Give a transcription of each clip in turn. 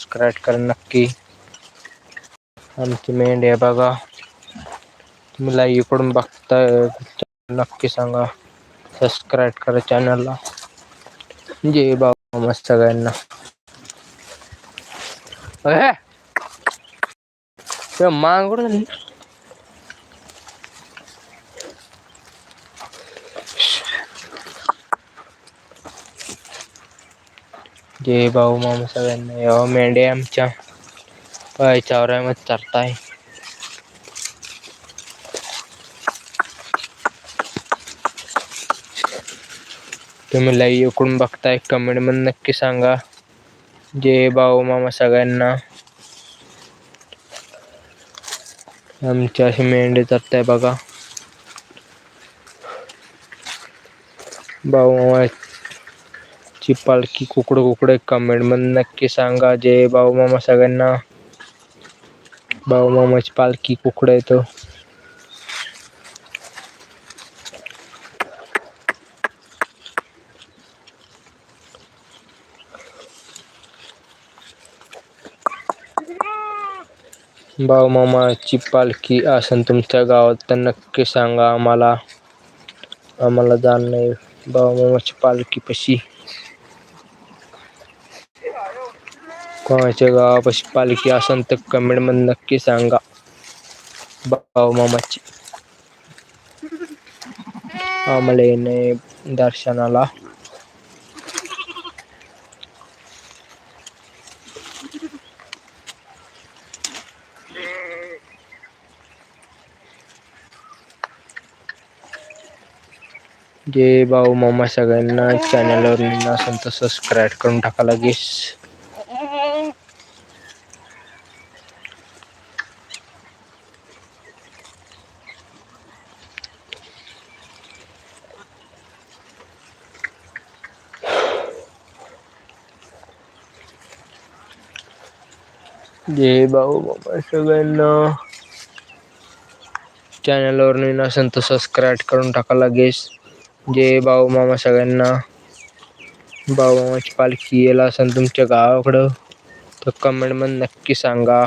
Subscribe करा नक्की। आमची मेंढी आहे बघा तुम्हाला इकडून बघताय नक्की सांगा। सबस्क्राईब करा चॅनलला जे बाबा मस्त सगळ्यांना मांगडून जे भाऊ मामा सगळ्यांना या मेंढे आमच्या चावऱ्यामध्ये चरताय तुम्ही लई इकडून बघताय कमेंटमध्ये नक्की सांगा. जे भाऊ मामा सगळ्यांना आमच्या असे मेंढे चरताय बघा. भाऊ मामा ची पालखी कुकडं कुकडं कमेंटमध्ये नक्की सांगा. जय भाऊ मामा सगळ्यांना. भाऊ मामाची पालखी कुकडं येतो भाऊ मामाची पालखी असन तुमच्या गावात तर नक्की सांगा आम्हाला. आम्हाला जाण नाही भाऊ मामाची पालखी पशी. कोणाच्या गावापाशी पालखी असेल तर कमेंटमध्ये नक्की सांगा. भाऊ मामाची. आम्हाला येणे दर्शनाला. जे भाऊ मामा सगळ्यांना चॅनलवर असेल तर सबस्क्राईब करून टाका लगेच. जय भाऊ मामा सगळ्यांना. चॅनलवर असेल तर सबस्क्राईब करून टाका लगेच. जय भाऊ मामा सगळ्यांना. भाऊ मामाची पालखी येला असेल तुमच्या गावाकडं तर कमेंट नक्की सांगा.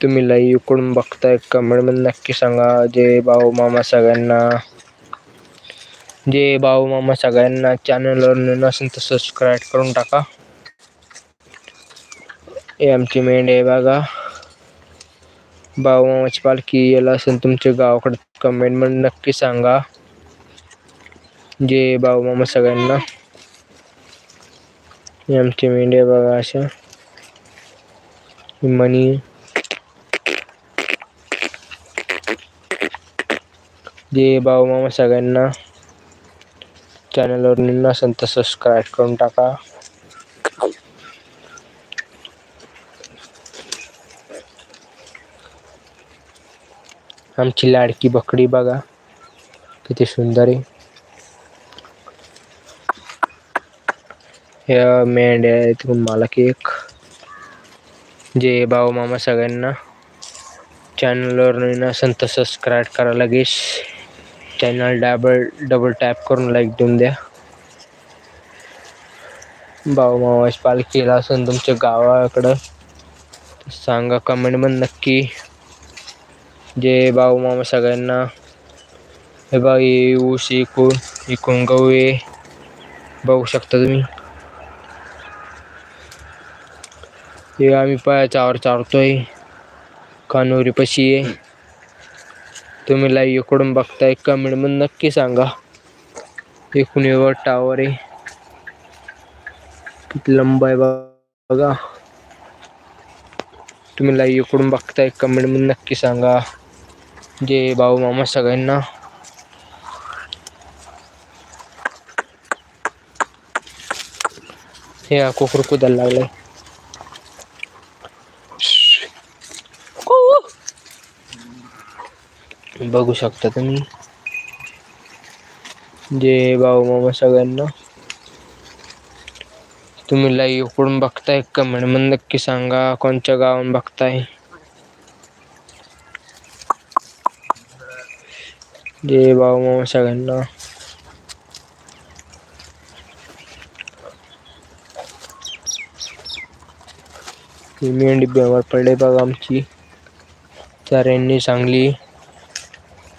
तुम्ही लाईव्ह इकडून बघताय कमेंट नक्की सांगा. जय भाऊ मामा सगळ्यांना. जे भाऊ मामा सगळ्यांना चॅनलवर नसेल तर सबस्क्राईब करून टाका. हे आमची मेंढ आहे बघा. भाऊ मामाची पालखी यायला असेल तुमच्या गावाकडे कमेंटमध्ये नक्की सांगा. जे भाऊ मामा सगळ्यांना. हे आमची मेंढी आहे बघा अशा. मनी. जे भाऊ मामा सगळ्यांना. चॅनलवर नसेल तर सबस्क्राईब करून टाका. आमची लाडकी बकडी बघा किती सुंदर आहे. ह्या मेंढ्या आहेत मला केक जे भाऊ मामा सगळ्यांना चॅनलवर नसेल तर सबस्क्राईब करा लगेच. चॅनल डबल डबल टॅप करून लाईक देऊन द्या. भाऊ पालखी केला असेल तुमच्या गावाकडं सांगा कमेंटमध्ये नक्की. जे भाऊ मामा सगळ्यांना हे बघ ये ऊस इकून इकून गहू आहे बघू शकता तुम्ही. हे आम्ही पायाच्यावर चारतोय कानोरी पशी आहे तुम्ही लाईव्ह इकडून बघताय कमेंटमध्ये नक्की सांगा. एकूण एवढं टावर आहे. किती लंब आहे बघा. तुम्ही लाईव्ह इकडून बघताय कमेंटमध्ये नक्की सांगा. जे भाऊ मामा सगळ्यांना. हे कोकरू कुदायला लागलंय. बघू शकता तुम्ही. जे भाऊ मामा सगळ्यांना. तुम्ही लाईव्ह उकडून बघताय? कमेंट मग नक्की सांगा. कोणच्या गावान बघताय? जे भाऊ मामा सगळ्यांना. मेंढी बेमार पडले बघा आमची. चाऱ्यांनी सांगली.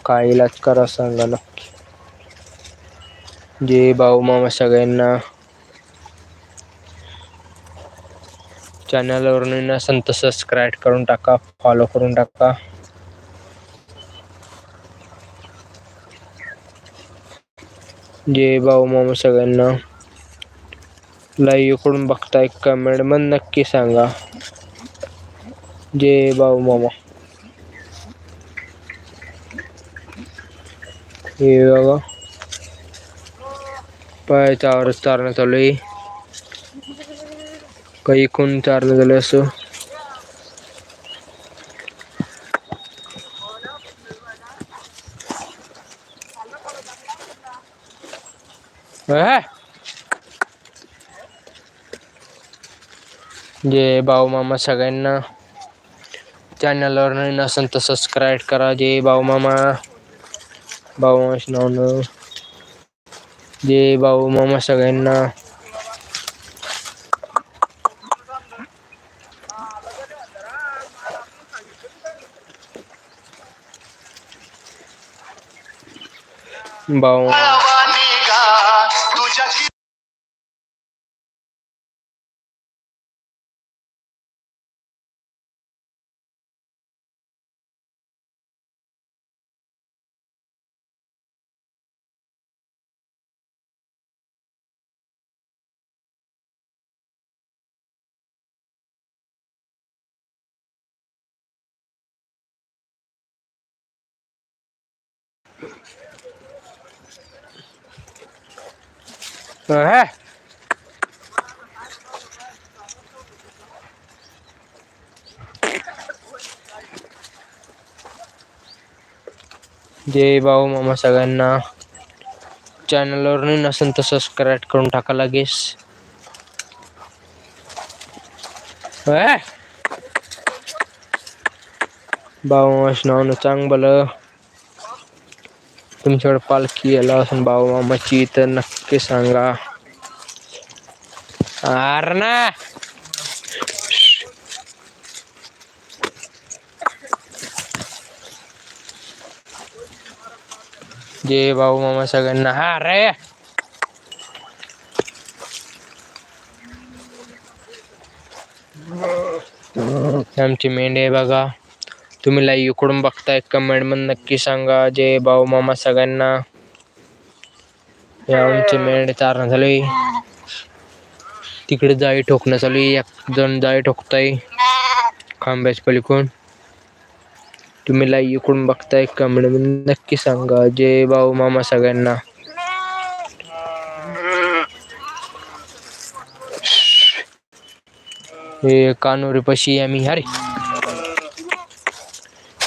काय इलाज करा सांगा नक्की. जे भाऊ मामा सगळ्यांना चॅनलवरून संत सबस्क्राईब करून टाका फॉलो करून टाका. जे भाऊ मामा सगळ्यांना लाईव्ह इकडून बघताय कमेंट मग नक्की सांगा. जे भाऊ मामा. हे बघा पायाच्यावर चारणं चालू आहे काही कोण चारणं चालू आहे असं अह! जय भाऊ मामा सगळ्यांना चॅनलवर नवीन असेल तर सबस्क्राईब करा. जे भाऊ मामा. भाऊ मामाच नाव न जय भाऊ मामा सगळ्यांना भाऊ अह! जय भाऊ मामा सगळ्यांना. चॅनलवर नसेल असेल तर सबस्क्राईब करून टाका लागेस भाऊ मामाच नाव ना चांगलं. तुमच्याकडे पालखी याला असून भाऊ मामाची तर नक्की सांगा. अरे ना. जय भाऊ मामा सगळ्यांना हा रे. आमची मेंढी आहे बघा. तुम्ही लाईव्ह इकडून बघताय कमेंट नक्की सांगा. जे भाऊ मामा सगळ्यांना. या आमची मेंढ चारणं झाली. तिकडे जाळी ठोकणं चालू आहे. एक जण जाळी ठोकताय. खांब्याच्या पलीकडून. तुम्ही लाईव्ह इकडून बघताय कमेंट नक्की सांगा. जे भाऊ मामा सगळ्यांना. हे कानोरी पशी आम्ही अरे.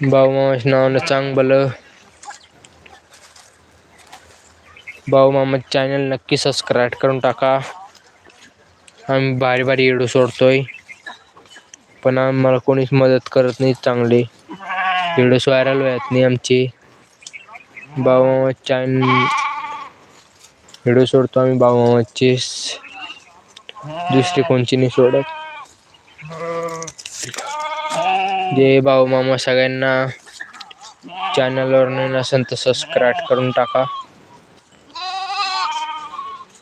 भाऊ मामा सगळ्यांना नाव न चांगलं भाऊ मामा चॅनल नक्की सबस्क्राईब करून टाका. आम्ही भारी भारी व्हिडिओ सोडतोय. पण आम्हाला कोणीच मदत करत नाही चांगली. व्हिडिओ व्हायरल होत नाही आमची. भाऊ मामा चॅनल व्हिडिओ सोडतो आम्ही भाऊ मामाचे दुसरी कोणची नाही सोडत. जय भाऊ मामा सगळ्यांना चॅनलवर नाही असेल तर सबस्क्राईब करून टाका.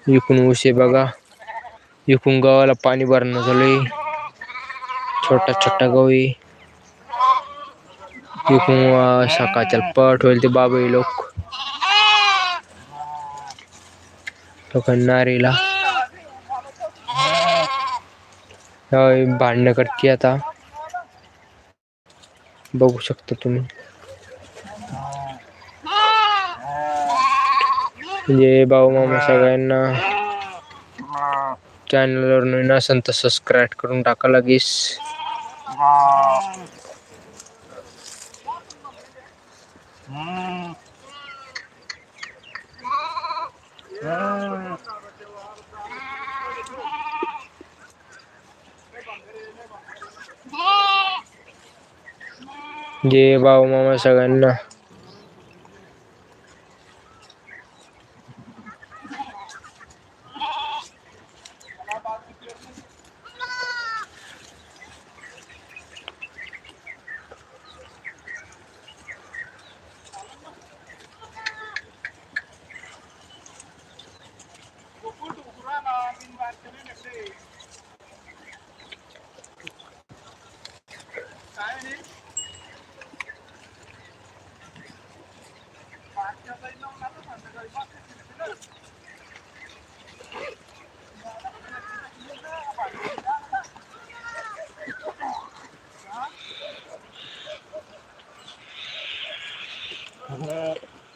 इकून उशे बघा. इकून गावाला पाणी भरणं चालू छोटा छोटा गवी इकून सकाळच्या पट होईल ते बाबा लोक. नारीला भांडणं करते आता. बघू शकता तुम्ही. जय भाऊ मामा सगळ्यांना चॅनलवर नवीन असेल तर सबस्क्राईब करून टाका लागेच. जे भाऊ मामा सगळ्यांना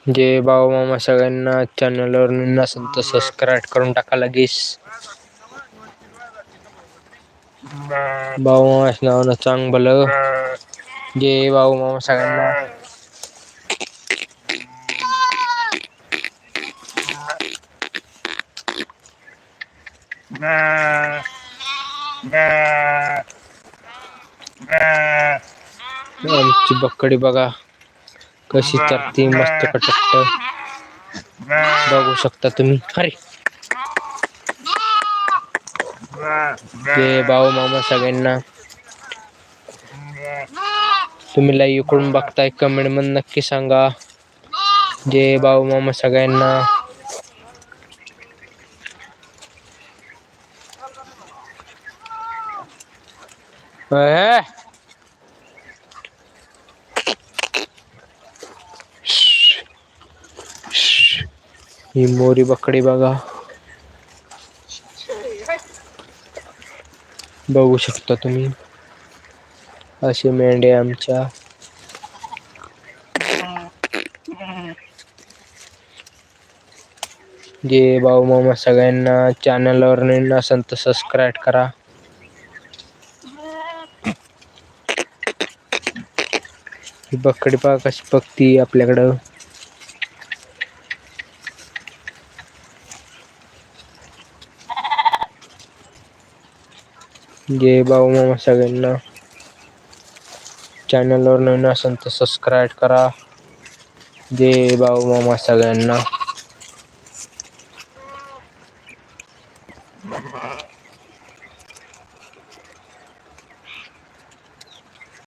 जे भाऊ मामा सगळ्यांना चॅनलवर नवीन असेल तर सबस्क्राईब करून टाका लगेच भाऊ मामा नावानं चांग भलं. जे भाऊ मामा सगळ्यांना आमची बकडी बघा. कशी चरती मस्त कटकट बघू शकता तुम्ही. अरे. ते भाऊ मामा सगळ्यांना. तुम्ही लाईव्ह इकडून बघताय कमेंटमध्ये नक्की सांगा. जे भाऊ मामा सगळ्यांना. अहे. ही मोरी बकडी बघा. बघू शकता तुम्ही. असे मेंढे आमच्या. जे भाऊ मामा सगळ्यांना चॅनलवर नवीन असेल तर सबस्क्राईब करा. बकडी पहा कशी बघती आपल्याकडं. जे भाऊ मामा सगळ्यांना. चॅनलवर नवीन असेल तर सबस्क्राईब करा. जे भाऊ मामा सगळ्यांना.